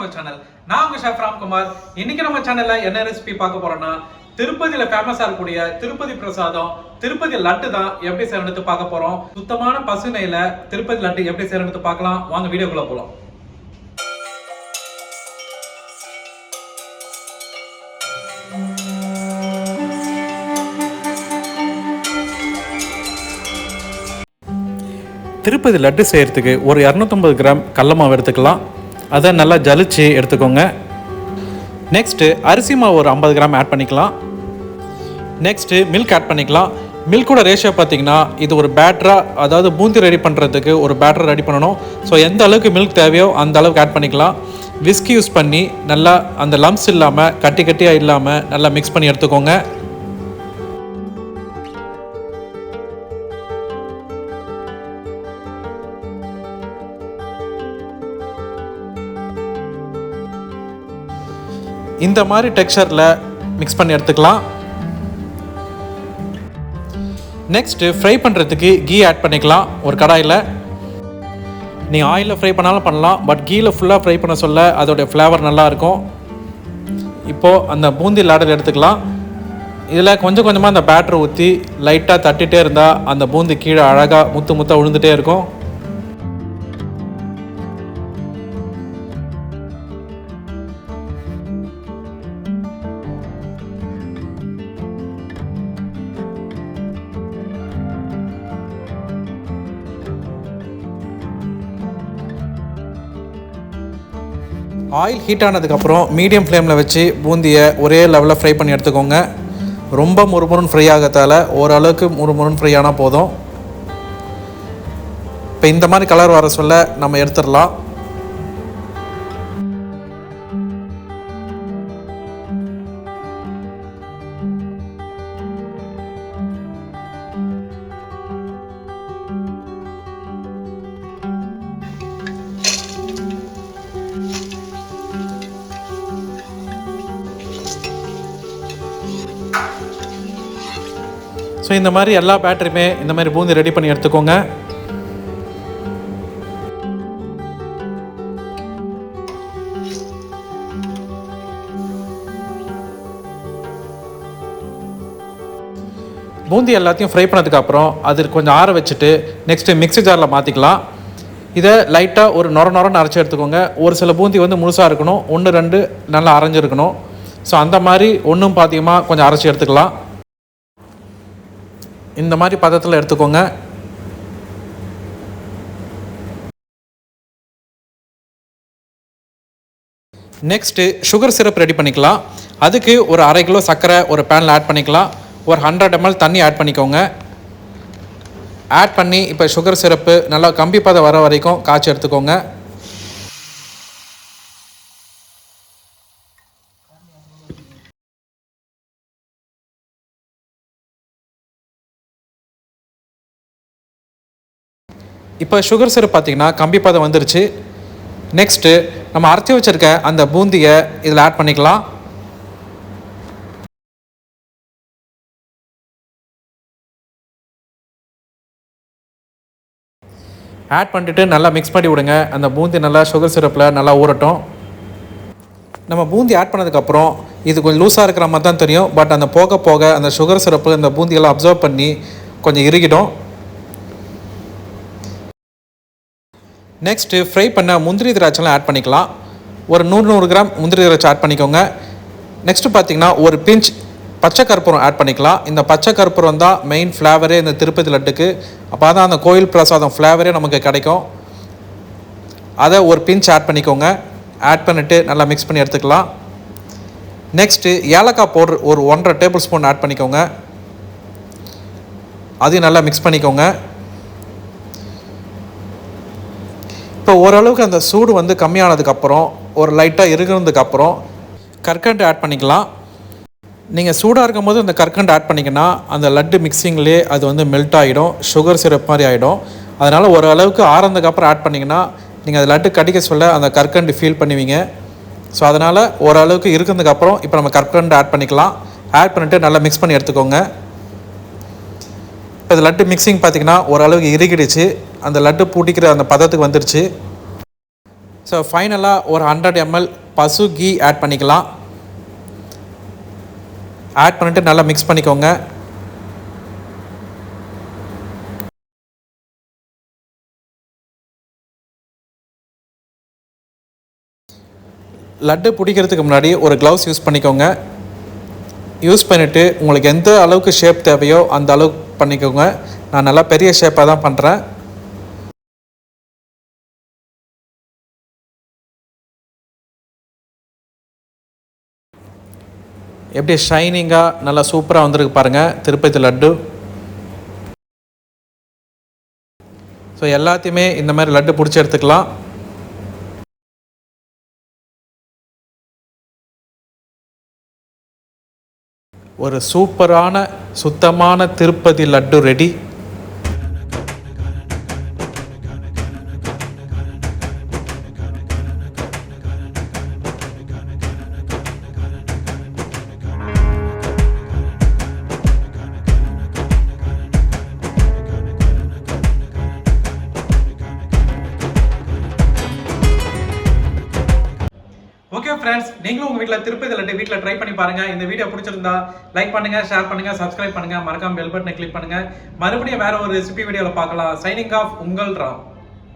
நம்ம சேனல் நான் உங்க ஷெஃப் ராம்குமார். இன்னைக்கு நம்ம சேனல்ல என்ன ரெசிபி பார்க்க போறோம்னா திருப்பதியில ஃபேமஸா இருக்கக்கூடிய திருப்பதி பிரசாதம் திருப்பதி லட்டு தான் எப்படி செய்யறது பார்க்க போறோம். சுத்தமான பசு நெய்ல திருப்பதி லட்டு எப்படி செய்யறது பார்க்கலாம். வாங்க வீடியோக்குள்ள போலாம். திருப்பதி லட்டு செய்கிறதுக்கு ஒரு இரநூத்தம்பது கிராம் கடல எடுத்துக்கலாம். அதை நல்லா ஜலிச்சு எடுத்துக்கோங்க. நெக்ஸ்ட்டு அரிசி மாவு ஒரு ஐம்பது கிராம் ஆட் பண்ணிக்கலாம். நெக்ஸ்ட்டு மில்க் ஆட் பண்ணிக்கலாம். மில்கோட ரேஷியோ பார்த்தீங்கன்னா இது ஒரு பேட்டராக அதாவது பூந்தி ரெடி பண்ணுறதுக்கு ஒரு பேட்டர் ரெடி பண்ணணும். ஸோ எந்த அளவுக்கு மில்க் தேவையோ அந்த அளவுக்கு ஆட் பண்ணிக்கலாம். விஸ்கி யூஸ் பண்ணி நல்லா அந்த லம்ஸ் இல்லாமல் கட்டி கட்டியாக இல்லாமல் நல்லா மிக்ஸ் பண்ணி எடுத்துக்கோங்க. இந்த மாதிரி டெக்ஸ்சரில் மிக்ஸ் பண்ணி எடுத்துக்கலாம். நெக்ஸ்ட்டு ஃப்ரை பண்ணுறதுக்கு கீ ஆட் பண்ணிக்கலாம். ஒரு கடாயில். நீ ஆயிலில் ஃப்ரை பண்ணாலும் பண்ணலாம் பட் கீயில் ஃபுல்லாக ஃப்ரை பண்ண சொல்ல அதோடைய ஃப்ளேவர் நல்லாயிருக்கும் இப்போது அந்த பூந்தி லாடல் எடுத்துக்கலாம். இதில் கொஞ்சம் கொஞ்சமாக அந்த பேட்டர் ஊற்றி லைட்டாக தட்டிகிட்டே இருந்தால் அந்த பூந்தி கீழே அழகாக முத்து முத்தாக விழுந்துகிட்டே இருக்கும். ஆயில் ஹீட் ஆனதுக்கப்புறம் மீடியம் ஃப்ளேமில் வச்சு பூந்தியை ஒரே லெவலில் ஃப்ரை பண்ணி எடுத்துக்கோங்க. ரொம்ப முறுமுறுன்னு ஃப்ரை ஆகத்தால் ஓரளவுக்கு முறுமுறுன்னு ஃப்ரை ஆனால் போதும். இப்போ இந்த மாதிரி கலர் வர சொல்ல நம்ம எடுத்துடலாம். ஸோ இந்த மாதிரி எல்லா பேட்டரியுமே இந்த மாதிரி பூந்தி ரெடி பண்ணி எடுத்துக்கோங்க. பூந்தி எல்லாத்தையும் ஃப்ரை பண்ணதுக்கப்புறம் அது கொஞ்சம் ஆற வச்சுட்டு நெக்ஸ்ட்டு மிக்ஸி ஜாரில் மாற்றிக்கலாம் இதை லைட்டாக ஒரு நொர நொரன்னு அரைச்சி எடுத்துக்கோங்க. ஒரு சில பூந்தி வந்து முழுசாக இருக்கணும். ஒன்று ரெண்டு நல்லா அரைஞ்சிருக்கணும். ஸோ அந்த மாதிரி ஒன்றும் பாத்தியமாக கொஞ்சம் அரைச்சி எடுத்துக்கலாம். இந்த மாதிரி பதத்தில் எடுத்துக்கோங்க. நெக்ஸ்ட்டு சுகர் சிரப் ரெடி பண்ணிக்கலாம். அதுக்கு ஒரு அரை கிலோ சர்க்கரை ஒரு பேனில் ஆட் பண்ணிக்கலாம். ஒரு ஹண்ட்ரட் எம்எல் தண்ணி ஆட் பண்ணிக்கோங்க. ஆட் பண்ணி இப்போ சுகர் சிரப்பு நல்லா கம்பி பதம் வர வரைக்கும் காய்ச்சி எடுத்துக்கோங்க. இப்போ சுகர் சிரப் பார்த்தீங்கன்னா கம்பி பதம் வந்துருச்சு. நெக்ஸ்ட்டு நம்ம அரைச்சி வச்சுருக்க அந்த பூந்தியை இதில் ஆட் பண்ணிக்கலாம். ஆட் பண்ணிட்டு நல்லா மிக்ஸ் பண்ணி விடுங்க. அந்த பூந்தி நல்லா சுகர் சிரப்பில் நல்லா ஊறட்டும். நம்ம பூந்தி ஆட் பண்ணதுக்கப்புறம் இது கொஞ்சம் லூஸாக இருக்கிற மாதிரி தான் தெரியும். பட் அந்த போக போக அந்த சுகர் சிரப்பு இந்த பூந்தியெல்லாம் அப்சர்வ் பண்ணி கொஞ்சம் இறுகிடும். நெக்ஸ்ட்டு ஃப்ரை பண்ண முந்திரி திராட்சைலாம் ஆட் பண்ணிக்கலாம். ஒரு நூறு நூறு கிராம் முந்திரி திராட்சை ஆட் பண்ணிக்கோங்க. நெக்ஸ்ட்டு பார்த்தீங்கன்னா ஒரு பிஞ்ச் பச்சை கற்பூரம் ஆட் பண்ணிக்கலாம். இந்த பச்சை கற்பூரம் தான் மெயின் ஃப்ளேவரே இந்த திருப்பதி லட்டுக்கு. அப்போ தான் அந்த கோயில் பிரசாதம் ஃப்ளேவரே நமக்கு கிடைக்கும். அதை ஒரு பிஞ்ச் ஆட் பண்ணிக்கோங்க. ஆட் பண்ணிவிட்டு நல்லா மிக்ஸ் பண்ணி எடுத்துக்கலாம். நெக்ஸ்ட்டு ஏலக்காய் பவுடர் ஒரு ஒன்றரை டேபிள் ஸ்பூன் ஆட் பண்ணிக்கோங்க. அதையும் நல்லா மிக்ஸ் பண்ணிக்கோங்க. இப்போ ஓரளவுக்கு அந்த சூடு வந்து கம்மியானதுக்கப்புறம் ஒரு லைட்டாக இருக்கிறதுக்கப்புறம் கற்கண்டு ஆட் பண்ணிக்கலாம். நீங்கள் சூடாக இருக்கும் போது அந்த கற்கண்டு ஆட் பண்ணிங்கன்னா அந்த லட்டு மிக்சிங்லேயே அது வந்து மெல்ட் ஆகிடும் சுகர் சிரப் மாதிரி ஆகிடும் அதனால் ஓரளவுக்கு ஆறந்ததுக்கப்புறம் ஆட் பண்ணிங்கன்னா நீங்கள் அந்த லட்டு கடிக்க சொல்ல அந்த கற்கண்டு ஃபீல் பண்ணுவீங்க. ஸோ அதனால் ஓரளவுக்கு இருக்கிறதுக்கப்புறம் இப்போ நம்ம கற்கண்டு ஆட் பண்ணிக்கலாம். ஆட் பண்ணிவிட்டு நல்லா மிக்ஸ் பண்ணி எடுத்துக்கோங்க. இப்போ இது லட்டு மிக்சிங் பார்த்தீங்கன்னா ஓரளவுக்கு இறுகிடுச்சு. அந்த லட்டு பூட்டிக்கிற அந்த பதத்துக்கு வந்துருச்சு. ஸோ ஃபைனலாக ஒரு ஹண்ட்ரட் எம்எல் பசு கீ ஆட் பண்ணிக்கலாம். ஆட் பண்ணிட்டு நல்லா மிக்ஸ் பண்ணிக்கோங்க. லட்டு பிடிக்கிறதுக்கு முன்னாடி ஒரு க்ளவுஸ் யூஸ் பண்ணிக்கோங்க. யூஸ் பண்ணிவிட்டு உங்களுக்கு எந்த அளவுக்கு ஷேப் தேவையோ அந்த அளவுக்கு பண்ணிக்கோங்க. நான் நல்லா பெரிய ஷேப்பாக தான் பண்ணுறேன் எப்படி ஷைனிங்காக நல்லா சூப்பராக வந்திருக்கு பாருங்கள் திருப்பதி லட்டு. ஸோ எல்லாத்தையுமே இந்த மாதிரி லட்டு பிடிச்சி எடுத்துக்கலாம். ஒரு சூப்பரான சுத்தமான Tirupati laddu ready okay friends நீங்களும் உங்கள் வீட்டில் திருப்பதி இல்லாட்டி வீட்டில் ட்ரை பண்ணி பாருங்க. இந்த வீடியோ பிடிச்சிருந்தா லைக் பண்ணுங்க ஷேர் பண்ணுங்க சப்ஸ்கிரைப் பண்ணுங்க. மறக்காம பெல் பட்டனை கிளிக் பண்ணுங்க. மறுபடியும் வேற ஒரு ரெசிபி வீடியோவில் பார்க்கலாம். சைனிங் ஆஃப் உங்கள் ராம்.